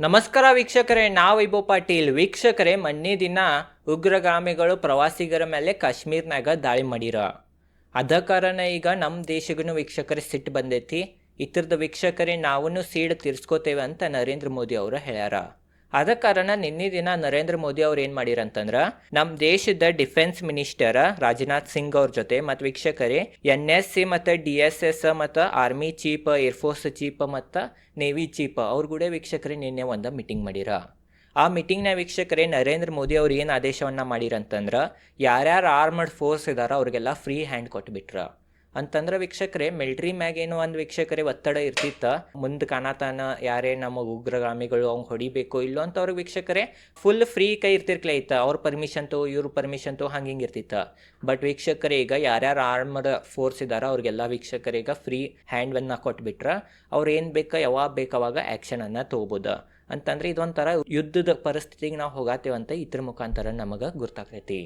ನಮಸ್ಕಾರ ವೀಕ್ಷಕರೇ, ನಾವು ವೈಭವ್ ಪಾಟೀಲ್. ವೀಕ್ಷಕರೇ, ಮೊನ್ನೆ ದಿನ ಉಗ್ರಗಾಮಿಗಳು ಪ್ರವಾಸಿಗರ ಮೇಲೆ ಕಾಶ್ಮೀರ್ನಾಗ ದಾಳಿ ಮಾಡಿರ. ಅದ ಕಾರಣ ಈಗ ನಮ್ಮ ದೇಶಗೂ ವೀಕ್ಷಕರೇ ಸಿಟ್ಟು ಬಂದೈತಿ. ಇತರದ ವೀಕ್ಷಕರೇ ನಾವೂ ಸೀಡ್ ತೀರ್ಸ್ಕೋತೇವೆ ಅಂತ ನರೇಂದ್ರ ಮೋದಿ ಅವರು ಹೇಳ್ಯಾರ. ಅದ ಕಾರಣ ನಿನ್ನೆ ದಿನ ನರೇಂದ್ರ ಮೋದಿ ಅವ್ರು ಏನು ಮಾಡಿರಂತಂದ್ರೆ ನಮ್ಮ ದೇಶದ ಡಿಫೆನ್ಸ್ ಮಿನಿಸ್ಟರ್ ರಾಜನಾಥ್ ಸಿಂಗ್ ಅವ್ರ ಜೊತೆ ಮತ್ತು ವೀಕ್ಷಕರೇ, ಎನ್ ಎಸ್ ಸಿ ಮತ್ತು ಡಿ ಎಸ್ ಎಸ್ ಮತ್ತು army chief air force chief ಮತ್ತು ನೇವಿ ಚೀಫ್ ಅವ್ರ ಕೂಡ ವೀಕ್ಷಕರೇ ನಿನ್ನೆ ಒಂದು ಮೀಟಿಂಗ್ ಮಾಡಿರ. ಆ ಮೀಟಿಂಗ್ನ ವೀಕ್ಷಕರೇ ನರೇಂದ್ರ ಮೋದಿ ಅವ್ರು ಏನು ಆದೇಶವನ್ನು ಮಾಡಿರಂತಂದ್ರೆ, ಯಾರ್ಯಾರು ಆರ್ಮಡ್ ಫೋರ್ಸ್ ಇದ್ದಾರ ಅವ್ರಿಗೆಲ್ಲ ಫ್ರೀ ಹ್ಯಾಂಡ್ ಕೊಟ್ಬಿಟ್ರ. ಅಂತಂದ್ರೆ ವೀಕ್ಷಕರೇ ಮಿಲ್ಟ್ರಿ ಮ್ಯಾಗ ಏನೋ ಒಂದು ವೀಕ್ಷಕರೇ ಒತ್ತಡ ಇರ್ತಿತ್ತ. ಮುಂದೆ ಕಾಣತಾನ ಯಾರೇ ನಮ್ಮ ಉಗ್ರಗಾಮಿಗಳು ಅವ್ನು ಹೊಡಿಬೇಕು ಇಲ್ಲೋ ಅಂತ ಅವ್ರಿಗೆ ವೀಕ್ಷಕರೇ ಫುಲ್ ಫ್ರೀ ಕೈ ಇರ್ತಿರ್ಕ್ಲೆ ಇತ್ತ. ಅವ್ರ ಪರ್ಮಿಷನ್ ತೋ, ಇವ್ರ ಪರ್ಮಿಷನ್ ತೋ ಹಂಗೆ ಹಿಂಗೆ ಇರ್ತಿತ್ತ. ಬಟ್ ವೀಕ್ಷಕರೇ ಈಗ ಯಾರ್ಯಾರು ಆರ್ಮಡ್ ಫೋರ್ಸ್ ಇದಾರ ಅವ್ರಿಗೆಲ್ಲ ವೀಕ್ಷಕರೀಗ ಫ್ರೀ ಹ್ಯಾಂಡ್ ಕೊಟ್ಬಿಟ್ರೆ ಕೊಟ್ಬಿಟ್ರ ಅವ್ರು ಏನು ಬೇಕಾ, ಯಾವಾಗ ಬೇಕು ಅವಾಗ ಆ್ಯಕ್ಷನನ್ನು ತೊಗೋಬೋದು ಅಂತಂದ್ರೆ ಇದೊಂಥರ ಯುದ್ಧದ ಪರಿಸ್ಥಿತಿಗೆ ನಾವು ಹೋಗಾತೇವಂತ ಇದ್ರ ಮುಖಾಂತರ ನಮಗೆ ಗುರ್ತಾಗ್ತೈತಿ.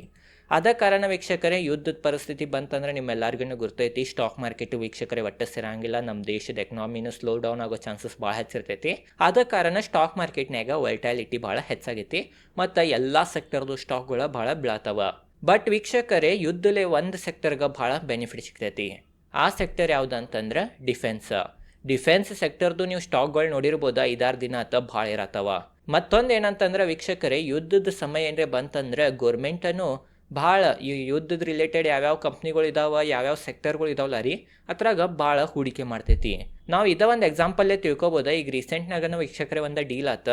ಅದ ಕಾರಣ ವೀಕ್ಷಕರೇ, ಯುದ್ಧದ ಪರಿಸ್ಥಿತಿ ಬಂತಂದ್ರೆ ನಿಮ್ಮೆಲ್ಲರಿಗೂ ಗುರ್ತೈತಿ. ಸ್ಟಾಕ್ ಮಾರ್ಕೆಟ್ ವೀಕ್ಷಕರೇ ಒಟ್ಟು ಸಿರಂಗಿಲ್ಲ ನಮ್ಮ ದೇಶದ ಎಕನಾಮಿನೂ ಸ್ಲೋ ಡೌನ್ ಆಗೋ ಚಾನ್ಸಸ್ ಭಾಳ ಹೆಚ್ಚಿರ್ತೈತಿ. ಆದ ಕಾರಣ ಸ್ಟಾಕ್ ಮಾರ್ಕೆಟ್ನಾಗ ವೈಟಾಲಿಟಿ ಭಾಳ ಹೆಚ್ಚಾಗೈತಿ. ಮತ್ತು ಎಲ್ಲ ಸೆಕ್ಟರ್ದು ಸ್ಟಾಕ್ಗಳು ಭಾಳ ಬೀಳತ್ತವ ಬಟ್ ವೀಕ್ಷಕರೇ, ಯುದ್ಧಲೆ ಒಂದು ಸೆಕ್ಟರ್ಗೆ ಭಾಳ ಬೆನಿಫಿಟ್ ಸಿಗ್ತೈತಿ. ಆ ಸೆಕ್ಟರ್ ಯಾವ್ದು ಅಂತಂದ್ರೆ ಡಿಫೆನ್ಸ್ ಡಿಫೆನ್ಸ್ ಸೆಕ್ಟರ್ದು ನೀವು ಸ್ಟಾಕ್ಗಳು ನೋಡಿರ್ಬೋದು, ಐದಾರು ದಿನ ಆತ ಭಾಳ ಇರತ್ತವ. ಮತ್ತೊಂದು ಏನಂತಂದ್ರೆ ವೀಕ್ಷಕರೇ, ಯುದ್ಧದ ಸಮಯ ಏನರೇ ಬಂತಂದ್ರೆ ಗೌರ್ಮೆಂಟನು ಭಾಳ ಈ ಯುದ್ಧದ ರಿಲೇಟೆಡ್ ಯಾವ್ಯಾವ ಕಂಪ್ನಿಗಳು ಇದಾವ, ಯಾವ್ಯಾವ ಸೆಕ್ಟರ್ಗಳು ಇದಾವಲ್ಲ ರೀ ಅದ್ರಾಗ ಭಾಳ ಹೂಡಿಕೆ ಮಾಡ್ತೈತಿ. ನಾವು ಇದ ಒಂದು ಎಕ್ಸಾಂಪಲ್ಲೇ ತಿಳ್ಕೊಬೋದು, ಈಗ ರೀಸೆಂಟ್ನಾಗನ ವೀಕ್ಷಕರೇ ಒಂದು ಡೀಲ್ ಆತ.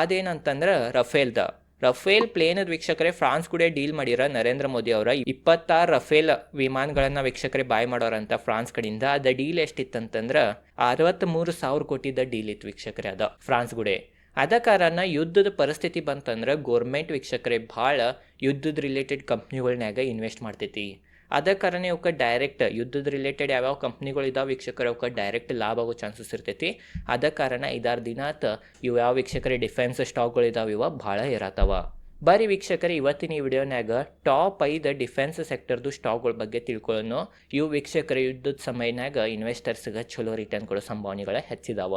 ಅದೇನಂತಂದ್ರೆ ರಫೇಲ್ದ. ರಫೇಲ್ ಪ್ಲೇನದ ವೀಕ್ಷಕರೇ ಫ್ರಾನ್ಸ್ ಕೂಡ ಡೀಲ್ ಮಾಡಿರ ನರೇಂದ್ರ ಮೋದಿ ಅವರ. ಇಪ್ಪತ್ತಾರು ರಫೇಲ್ ವಿಮಾನಗಳನ್ನು ವೀಕ್ಷಕರೇ ಬಾಯ್ ಮಾಡೋರಂತ ಫ್ರಾನ್ಸ್ ಕಡೆಯಿಂದ ಅದ ಡೀಲ್ ಎಷ್ಟಿತ್ತಂತಂದ್ರೆ ಅರವತ್ತ್ಮೂರು ಸಾವಿರ ಕೋಟಿದ ಡೀಲ್ ಇತ್ತು ವೀಕ್ಷಕರೇ ಅದ, ಫ್ರಾನ್ಸ್ ಗುಡೆ ಅದ ಕಾರಣ ಯುದ್ಧದ ಪರಿಸ್ಥಿತಿ ಬಂತಂದ್ರೆ ಗೋರ್ಮೆಂಟ್ ವೀಕ್ಷಕರೇ ಭಾಳ ಯುದ್ಧದ ರಿಲೇಟೆಡ್ ಕಂಪ್ನಿಗಳ್ನ್ಯಾಗ ಇನ್ವೆಸ್ಟ್ ಮಾಡ್ತೈತಿ. ಅದ ಕಾರಣ ಇವಕ್ಕೆ ಡೈರೆಕ್ಟ್ ಯುದ್ಧದ ರಿಲೇಟೆಡ್ ಯಾವ್ಯಾವ ಕಂಪ್ನಿಗಳು ಇದಾವೆ ವೀಕ್ಷಕರ ಅವಕ್ಕೆ ಡೈರೆಕ್ಟ್ ಲಾಭ ಆಗೋ ಚಾನ್ಸಸ್ ಇರ್ತೈತಿ. ಅದ ಕಾರಣ ಐದಾರು ದಿನ ಆತ ಇವು ಯಾವ ವೀಕ್ಷಕರ ಡಿಫೆನ್ಸ್ ಸ್ಟಾಕ್ಗಳು ಇದಾವೆ ಇವ ಭಾಳ ಇರತ್ತವ ಬರೀ ವೀಕ್ಷಕರೇ ಇವತ್ತಿನ ಈ ವಿಡಿಯೋನ್ಯಾಗ ಟಾಪ್ ಐದು ಡಿಫೆನ್ಸ್ ಸೆಕ್ಟರ್ದು ಸ್ಟಾಕ್ಗಳ ಬಗ್ಗೆ ತಿಳ್ಕೊಳ್ಳೋಣ ಇವು ವೀಕ್ಷಕರ ಯುದ್ಧದ ಸಮಯನಾಗ ಇನ್ವೆಸ್ಟರ್ಸ್ಗೆ ಚಲೋ ರಿಟರ್ನ್ ಕೊಡೋ ಸಂಭಾವನೆಗಳ ಹೆಚ್ಚಿದಾವ.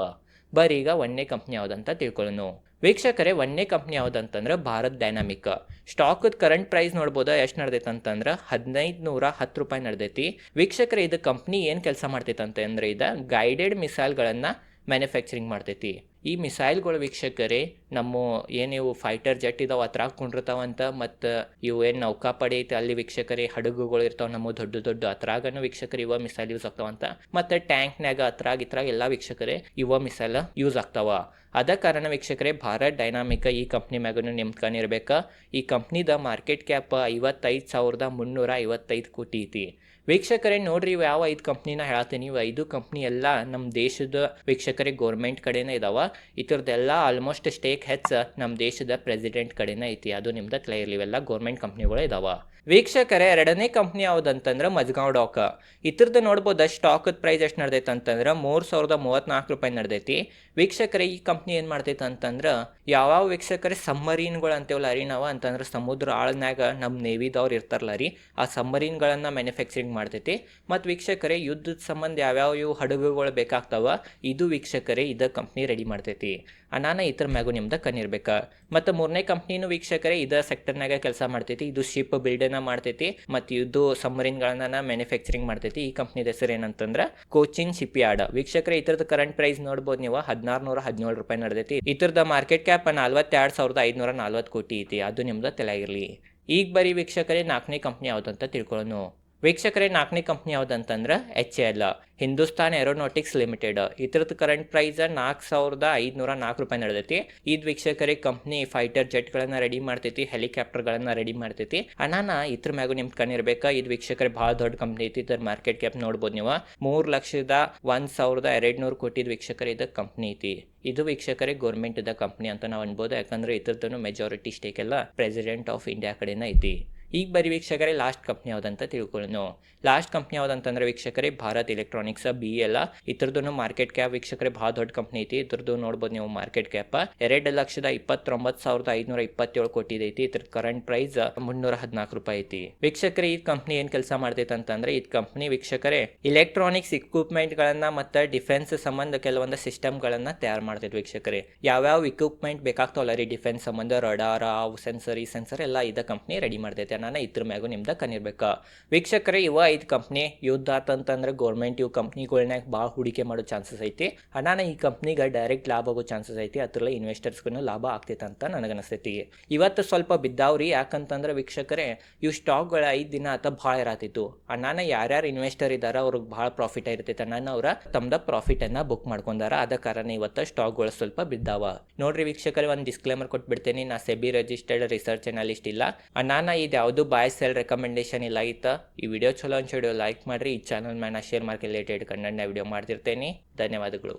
ಬರೀ ಈಗ ಒಂದನೇ ಕಂಪ್ನಿ ಯಾವುದಂತ ತಿಳ್ಕೊಳ್ಳೋಣ. ವೀಕ್ಷಕರೇ ಒಂದನೇ ಕಂಪ್ನಿ ಯಾವುದಂತಂದ್ರೆ ಭಾರತ್ ಡೈನಾಮಿಕ್. ಸ್ಟಾಕದ ಕರೆಂಟ್ ಪ್ರೈಸ್ ನೋಡ್ಬೋದ, ಎಷ್ಟು ನಡೆದೈತೆ ಅಂತಂದ್ರೆ ಹದಿನೈದು ನೂರ ಹತ್ತು ರೂಪಾಯಿ ನಡೆದೈತಿ. ವೀಕ್ಷಕರೇ, ಇದು ಕಂಪ್ನಿ ಏನು ಕೆಲಸ ಮಾಡ್ತೈತೆ ಅಂತಂದ್ರೆ ಇದು ಗೈಡೆಡ್ ಮಿಸೈಲ್ಗಳನ್ನು ಮ್ಯಾನುಫ್ಯಾಕ್ಚರಿಂಗ್ ಮಾಡ್ತೈತಿ. ಈ ಮಿಸೈಲ್ಗಳು ವೀಕ್ಷಕರೇ, ನಮ್ಮ ಏನಿವು ಫೈಟರ್ ಜೆಟ್ ಇದಾವೆ, ಅತ್ರ ಕುಂಡಿರ್ತಾವಂತ ಮತ್ತು ಇವು ಏನು ನೌಕಾಪಡೆ ಐತೆ, ಅಲ್ಲಿ ವೀಕ್ಷಕರೇ ಹಡಗುಗಳು ಇರ್ತಾವೆ, ನಮ್ಮ ದೊಡ್ಡ ದೊಡ್ಡ ಅತ್ರಾಗನು ವೀಕ್ಷಕರು ಇವ ಮಿಸೈಲ್ ಯೂಸ್ ಆಗ್ತಾವಂತ. ಮತ್ತು ಟ್ಯಾಂಕ್ನಾಗ ಅತ್ರಾಗ ಇತ್ರಾಗ ಎಲ್ಲ ವೀಕ್ಷಕರೇ ಇವ ಮಿಸೈಲ್ ಯೂಸ್ ಆಗ್ತಾವ. ಅದ ಕಾರಣ ವೀಕ್ಷಕರೇ, ಭಾರತ್ ಡೈನಾಮಿಕ ಈ ಕಂಪ್ನಿ ಮ್ಯಾಗನು ನಿಮ್ಕೊಂಡಿರ್ಬೇಕು ಈ ಕಂಪ್ನಿದ ಮಾರ್ಕೆಟ್ ಕ್ಯಾಪ್ ಐವತ್ತೈದು ಸಾವಿರದ ಮುನ್ನೂರ ಐವತ್ತೈದು ಕೋಟಿ ಐತಿ. ವೀಕ್ಷಕರೇ, ನೋಡ್ರಿ ಇವು ಯಾವ ಐದು ಕಂಪ್ನಿನ ಹೇಳ್ತೀನಿ. ಇವು ಐದು ಕಂಪ್ನಿ ಎಲ್ಲ ನಮ್ಮ ದೇಶದ ವೀಕ್ಷಕರೇ ಗೌರ್ಮೆಂಟ್ ಕಡೆನೇ ಇದಾವ. ಇತರದ್ದೆಲ್ಲ ಆಲ್ಮೋಸ್ಟ್ ಸ್ಟೇಕ್ ಹೆಚ್ಚ ನಮ್ಮ ದೇಶದ ಪ್ರೆಸಿಡೆಂಟ್ ಕಡೆನೇ ಐತಿ. ಅದು ನಿಮ್ದು ಕ್ಲಿಯರ್ಲಿ ಇವೆಲ್ಲ ಗೌರ್ಮೆಂಟ್ ಕಂಪ್ನಿಗಳು ಇದಾವ. ವೀಕ್ಷಕರೇ, ಎರಡನೇ ಕಂಪ್ನಿ ಯಾವುದಂತಂದ್ರೆ ಮಜ್ಗಾಂವ್ ಡಾಕ್. ಇತರದ ನೋಡ್ಬೋದು ಸ್ಟಾಕ್ ಪ್ರೈಸ್ ಎಷ್ಟು ನಡೆದೈತೆ ಅಂತಂದ್ರೆ ಮೂರು ಸಾವಿರದ ಮೂವತ್ತ್ನಾಲ್ಕು ರೂಪಾಯಿ ನಡೆದೈತಿ. ವೀಕ್ಷಕರೇ, ಈ ಕಂಪ್ನಿ ಏನು ಮಾಡ್ತೈತೆ ಅಂತಂದ್ರೆ ಯಾವ್ಯಾವ ವೀಕ್ಷಕರೇ ಸಮ್ಮರೀನ್ಗಳು ಅಂತೇವಲ್ಲ ರೀ ನಾವು ಅಂತಂದ್ರೆ ಸಮುದ್ರ ಆಳನ್ಯಾಗ ನಮ್ಮ ನೇವಿದವ್ರು ಇರ್ತಾರಲ್ಲ ರೀ ಆ ಸಮ್ಮರೀನ್ಗಳನ್ನು ಮ್ಯಾನುಫ್ಯಾಕ್ಚರಿಂಗ್ ಮಾಡ್ತೈತಿ. ಮತ್ತು ವೀಕ್ಷಕರೇ, ಯುದ್ಧದ ಸಂಬಂಧ ಯಾವ್ಯಾವ ಇವು ಹಡಗುಗಳು ಬೇಕಾಗ್ತಾವ, ಇದು ವೀಕ್ಷಕರೇ ಇದ ಕಂಪ್ನಿ ರೆಡಿ ಮಾಡ್ತೈತಿ. ಅನಾನ ಇತರ ಮ್ಯಾಗು ನಿಮ್ದು ಕಣ್ಣಿರ್ಬೇಕು. ಮತ್ತು ಮೂರನೇ ಕಂಪ್ನಿನೂ ವೀಕ್ಷಕರೇ ಇದ ಸೆಕ್ಟರ್ನಾಗ ಕೆಲಸ ಮಾಡ್ತೈತಿ. ಇದು ಶಿಪ್ ಬಿಲ್ಡನ್ನ ಮಾಡ್ತೈತಿ ಮತ್ತು ಇದು ಸಮರಿನ್ಗಳನ್ನ ಮ್ಯಾನುಫ್ಯಾಕ್ಚರಿಂಗ್ ಮಾಡ್ತೈತಿ. ಈ ಕಂಪ್ನಿದ ಹೆಸರು ಏನಂತಂದ್ರೆ ಕೋಚಿನ್ ಶಿಪ್ ಯಾರ್ಡ್ ವೀಕ್ಷಕರ, ಇತರದ ಕರೆಂಟ್ ಪ್ರೈಸ್ ನೋಡ್ಬೋದು ನೀವು. ಹದಿನಾರು ನೂರ ಹದಿನೇಳು ರೂಪಾಯಿ ನಡೆದೈತಿ. ಇತರದ ಮಾರ್ಕೆಟ್ ಕ್ಯಾಪ್ ನಲ್ವತ್ತೆರಡು ಸಾವಿರದ ಐದುನೂರ ಕೋಟಿ ಐತಿ. ಅದು ನಿಮ್ದು ತಲೆಯಾಗಿರಲಿ ಈಗ ಬರೀ ವೀಕ್ಷಕರೇ ನಾಲ್ಕನೇ ಕಂಪ್ನಿ ಅಂತ ತಿಳ್ಕೊಳ್ಳೋಣ ವೀಕ್ಷಕರೇ, ನಾಲ್ಕನೇ company ಯಾವುದಂತಂದ್ರೆ H L Hindustan aeronautics limited ಇದ್ರದ್ದು ಕರೆಂಟ್ ಪ್ರೈಸ್ ನಾಲ್ಕು ಸಾವಿರದ ಐದುನೂರ ನಾಲ್ಕು ರೂಪಾಯಿ ನಡೆದೈತಿ. ಇದು ವೀಕ್ಷಕರಿಗೆ ಕಂಪ್ನಿ ಫೈಟರ್ ಜೆಟ್ಗಳನ್ನು ರೆಡಿ ಮಾಡ್ತೈತಿ ಹೆಲಿಕಾಪ್ಟರ್ಗಳನ್ನು ರೆಡಿ ಮಾಡ್ತೈತಿ. ಅನಾನ ಇದ್ರ ಮ್ಯಾಗು ನಿಮ್ ಕಣ್ಣಿರ್ಬೇಕು? ಇದು ವೀಕ್ಷಕರ, ಭಾಳ ದೊಡ್ಡ ಕಂಪ್ನಿ ಐತಿ. ಇದ್ರ ಮಾರ್ಕೆಟ್ ಕ್ಯಾಪ್ ನೋಡ್ಬೋದು ನೀವು. ಮೂರು ಲಕ್ಷದ ಒಂದು ಸಾವಿರದ ಎರಡು ನೂರು ಕೋಟಿ ವೀಕ್ಷಕರ, ಇದು ಕಂಪ್ನಿ ಐತಿ. ಇದು ವೀಕ್ಷಕರೇ ಗೌರ್ಮೆಂಟ್ ಇದ ಕಂಪ್ನಿ ಅಂತ ನಾವು ಅನ್ಬೋದು. ಯಾಕಂದ್ರೆ ಇದ್ರದ್ದು ಮೆಜಾರಿಟಿ ಸ್ಟೇಕ್ ಎಲ್ಲ ಪ್ರೆಸಿಡೆಂಟ್ ಆಫ್ ಇಂಡಿಯಾ ಕಡೆನ ಐತಿ. ಈಗ ಬರೀ ವೀಕ್ಷಕರೇ ಲಾಸ್ಟ್ ಕಂಪ್ನಿ ಯಾವುದಂತ ತಿಳ್ಕೊಳ್ಳೋಣ ಲಾಸ್ಟ್ ಕಂಪ್ನಿ ಯಾವುದಂತಂದ್ರೆ ವೀಕ್ಷಕರೇ ಭಾರತ್ ಎಲೆಕ್ಟ್ರಾನಿಕ್ಸ್ ಬಿ ಎಲ್ಲ ಇದ್ರದ್ದು ಮಾರ್ಕೆಟ್ ಕ್ಯಾಪ್ ವೀಕ್ಷಕರೇ ಭಾಳ ದೊಡ್ಡ ಕಂಪ್ನಿ ಐತಿ. ಇದ್ರದ್ದು ನೋಡ್ಬೋದು ನೀವು ಮಾರ್ಕೆಟ್ ಕ್ಯಾಪ್ ಎರಡು ಲಕ್ಷದ ಇಪ್ಪತ್ತೊಂಬತ್ತು ಸಾವಿರದ ಐದುನೂರ ಇಪ್ಪತ್ತೇಳು ಕೋಟಿ ಐತಿ. ಇದ್ರ ಕರೆಂಟ್ ಪ್ರೈಸ್ ಮುನ್ನೂರ ಹದಿನಾಲ್ಕು ರೂಪಾಯಿ ಐತಿ. ವೀಕ್ಷಕರೇ, ಈ ಕಂಪ್ನಿ ಏನು ಕೆಲಸ ಮಾಡ್ತೈತೆ ಅಂತಂದ್ರೆ ಈ ಕಂಪ್ನಿ ವೀಕ್ಷಕರೇ ಇಲೆಕ್ಟ್ರಾನಿಕ್ಸ್ ಇಕ್ವಿಪ್ಮೆಂಟ್ಗಳನ್ನ ಮತ್ತು ಡಿಫೆನ್ಸ್ ಸಂಬಂಧ ಕೆಲವೊಂದು ಸಿಸ್ಟಮ್ಗಳನ್ನ ತಯಾರು ಮಾಡ್ತೈತೆ ವೀಕ್ಷಕರೇ. ಯಾವ್ಯಾವ ಇಕ್ವಿಪ್ಮೆಂಟ್ ಬೇಕಾಗ್ತಾವಲ್ಲ ರೀ? ಡಿಫೆನ್ಸ್ ಸಂಬಂಧ ರಡಾರ್ ಸೆನ್ಸರ್ ಈ ಸೆನ್ಸರ್ ಎಲ್ಲ ಇದ ಕಂಪ್ನಿ ರೆಡಿ ಮಾಡ್ತೈತೆ. ನಾನು ಇದ್ರ ಮ್ಯಾಗೂ ನಿಮ್ದು ಕನಿರ್ಬೇಕು ವೀಕ್ಷಕರೇ, ಇವ ಐದು ಕಂಪ್ನಿ ಯುದ್ಧ ಆತಂತಂದ್ರೆ ಗೌರ್ಮೆಂಟ್ ಇವು ಕಂಪ್ನಿಗಳ್ನಾಗ ಭಾಳ ಹೂಡಿಕೆ ಮಾಡೋ ಚಾನ್ಸಸ್ ಐತಿ. ಹಣನ ಈ ಕಂಪ್ನಿಗೆ ಡೈರೆಕ್ಟ್ ಲಾಭ ಆಗೋ ಚಾನ್ಸಸ್ ಐತಿ. ಅದ್ರಲ್ಲ ಇನ್ವೆಸ್ಟರ್ಸ್ಗೂ ಲಾಭ ಆಗ್ತೈತೆ ಅಂತ ನನಗನ್ನಿಸ್ತೈತಿ ಇವತ್ತು ಸ್ವಲ್ಪ ಬಿದ್ದಾವ್ರಿ. ಯಾಕಂತಂದ್ರೆ ವೀಕ್ಷಕರೇ, ಇವು ಸ್ಟಾಕ್ಗಳು ಐದು ದಿನ ಆತ ಭಾಳ ಇರತ್ತಿತ್ತು ಅಣ್ಣನ ಯಾರ್ಯಾರು ಇನ್ವೆಸ್ಟರ್ ಇದಾರ, ಅವ್ರಿಗೆ ಭಾಳ ಪ್ರಾಫಿಟ್ ಇರ್ತೈತೆ ಅಣ್ಣನ ಅವ್ರ ತಮ್ದ ಪ್ರಾಫಿಟನ್ನು ಬುಕ್ ಮಾಡ್ಕೊಂಡಾರ. ಅದ ಕಾರಣ ಇವತ್ತು ಸ್ಟಾಕ್ಗಳು ಸ್ವಲ್ಪ ಬಿದ್ದಾವ. ನೋಡ್ರಿ ವೀಕ್ಷಕರೇ, ಒಂದು ಡಿಸ್ಕ್ಲೇಮರ್ ಕೊಟ್ಬಿಡ್ತೇನೆ. ನಾ ಸೆಬಿ ರಿಜಿಸ್ಟರ್ಡ್ ರಿಸರ್ಚ್ ಅನಾಲಿಸ್ಟ್ ಇಲ್ಲ. ಅಣ್ಣನ ಇದು ಯಾವುದು ಬಾಯ್ ಸೆಲ್ ರೆಕಮೆಂಡೇಶನ್ ಇಲ್ಲ ಇತ್ತ. ಈ ವಿಡಿಯೋ ಚಲೋ ಅನ್ಸಿ ವಿಡಿಯೋ ಲೈಕ್ ಮಾಡ್ರಿ. ಈ channel ಮ್ಯಾನ share market related Kannada video ಮಾಡ್ತಿರ್ತೇನೆ. ಧನ್ಯವಾದಗಳು.